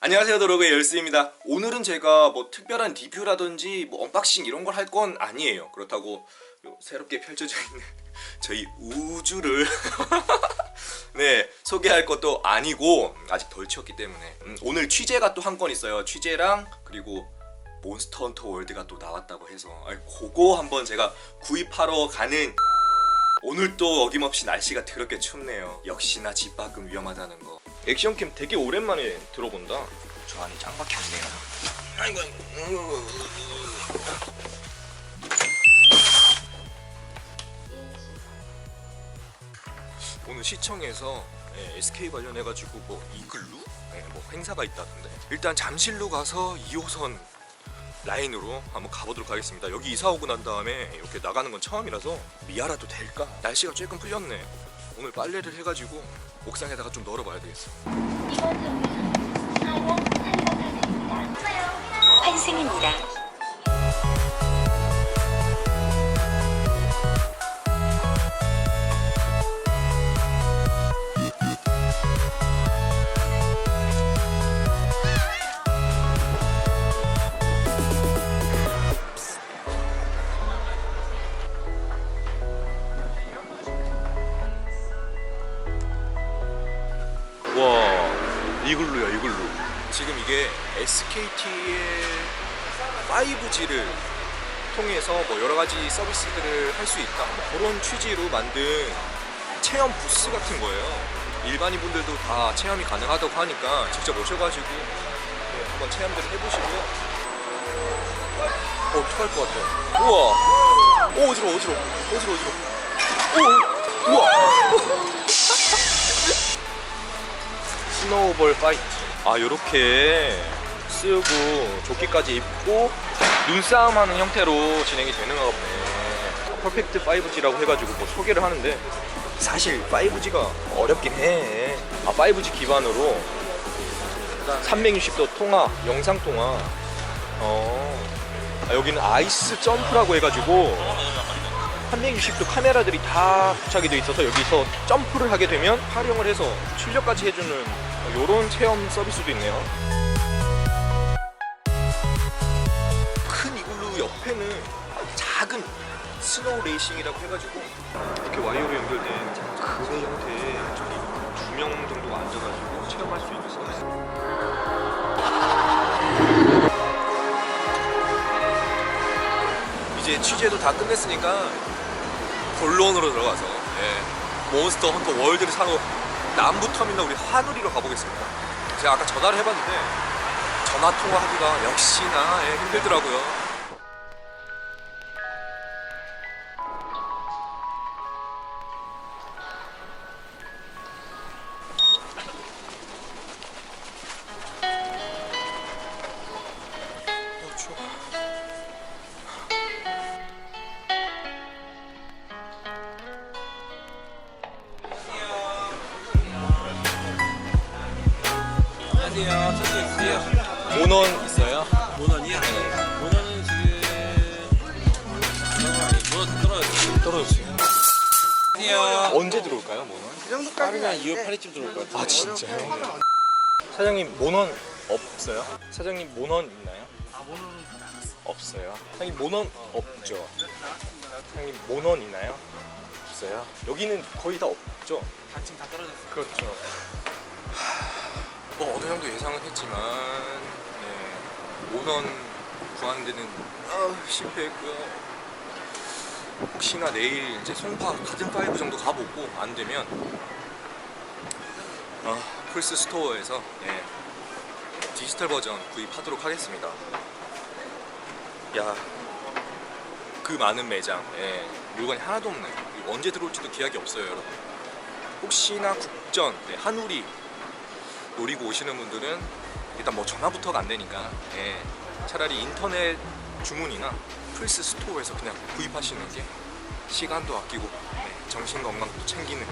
안녕하세요 도로그의 열스입니다. 오늘은 제가 뭐 특별한 리뷰라든지 뭐 언박싱 이런 걸 할 건 아니에요. 그렇다고 요 새롭게 펼쳐져 있는 저희 우주를 네 소개할 것도 아니고 아직 덜 치웠기 때문에. 음, 오늘 취재가 또 한 건 있어요. 취재랑 그리고 몬스터 헌터 월드가 또 나왔다고 해서. 아이, 그거 한번 제가 구입하러 가는 오늘 또 어김없이 날씨가 더럽게 춥네요. 역시나 집 밖은 위험하다는 거. 액션캠 되게 오랜만에 들어본다. 저 안에 짱밖에 없네요. 아이고 아이고. 오늘 시청에서 예, SK 관련해가지고 뭐 이글루? 예, 뭐 행사가 있다던데. 일단 잠실로 가서 2호선 라인으로 한번 가보도록 하겠습니다. 여기 이사 오고 난 다음에 이렇게 나가는 건 처음이라서 미아라도 될까? 날씨가 조금 풀렸네. 오늘 빨래를 해가지고 옥상에다가 좀 널어봐야 되겠어. 이번 정류소는 사원 사이버타입니다. 환승입니다. 와 이글루야 이글루. 지금 이게 SKT의 5G를 통해서 뭐 여러 가지 서비스들을 할 수 있다 뭐 그런 취지로 만든 체험 부스 같은 거예요. 일반인 분들도 다 체험이 가능하다고 하니까 직접 오셔가지고 네, 한번 체험들을 해보시고요. 어, 어떡할 것 같아. 우와. 오, 어지러워, 어지러워. 어지러워, 어지러워. 오, 우와. 스노우볼 파이트. 아, 요렇게 쓰고 조끼까지 입고 눈싸움하는 형태로 진행이 되는가 보네. 퍼펙트 5G라고 해가지고 뭐 소개를 하는데 사실 5G가 어렵긴 해. 아, 5G 기반으로 360도 통화, 영상 통화. 어. 아, 여기는 아이스 점프라고 해가지고 360도 카메라들이 다 부착이 돼 있어서 여기서 점프를 하게 되면 활용을 해서 출력까지 해주는 이런 체험 서비스도 있네요. 큰 이글루 옆에는 작은 스노우 레이싱이라고 해가지고 이렇게 와이어로 연결된 그네 형태의 저기 두명 정도가 앉아가지고 체험할 수 있는 서비스. 취재도 다 끝냈으니까 본론으로 들어가서 예, 몬스터 헌터 월드를 사러 남부 터미널 우리 하누리로 가보겠습니다. 제가 아까 전화를 해봤는데 전화 통화하기가 역시나 예, 힘들더라고요. 안녕하세요. 선수 있으세요? 모넌 있어요? 모넌이요? 모넌은 지금 모넌은 아니 모넌 떨어졌어요. 떨어졌어요. 안녕. 언제 들어올까요, 모넌? 빠르면 2월 8일쯤 들어올 것 같아요. 아 진짜요? 사장님 모넌 없어요? 사장님 모넌 있나요? 아 모넌은 없어요. 사장님 모넌 없죠? 사장님 모넌 있나요? 없어요. 여기는 거의 다 없죠? 다 지금 다 떨어졌어요. 그렇죠. 뭐 어느 정도 예상은 했지만 네, 모넌 구하는 데는 아, 실패했고요. 혹시나 내일 이제 송파 가든 파이브 정도 가보고 안 되면 아, 플스 스토어에서 예, 디지털 버전 구입하도록 하겠습니다. 야, 그 많은 매장, 예, 물건이 하나도 없네. 언제 들어올지도 기약이 없어요, 여러분. 혹시나 국전, 네, 한우리 노리고 오시는 분들은 일단 뭐 전화부터가 안 되니까 예, 차라리 인터넷 주문이나 플스 스토어에서 그냥 구입하시는 게 시간도 아끼고 네, 정신 건강도 챙기는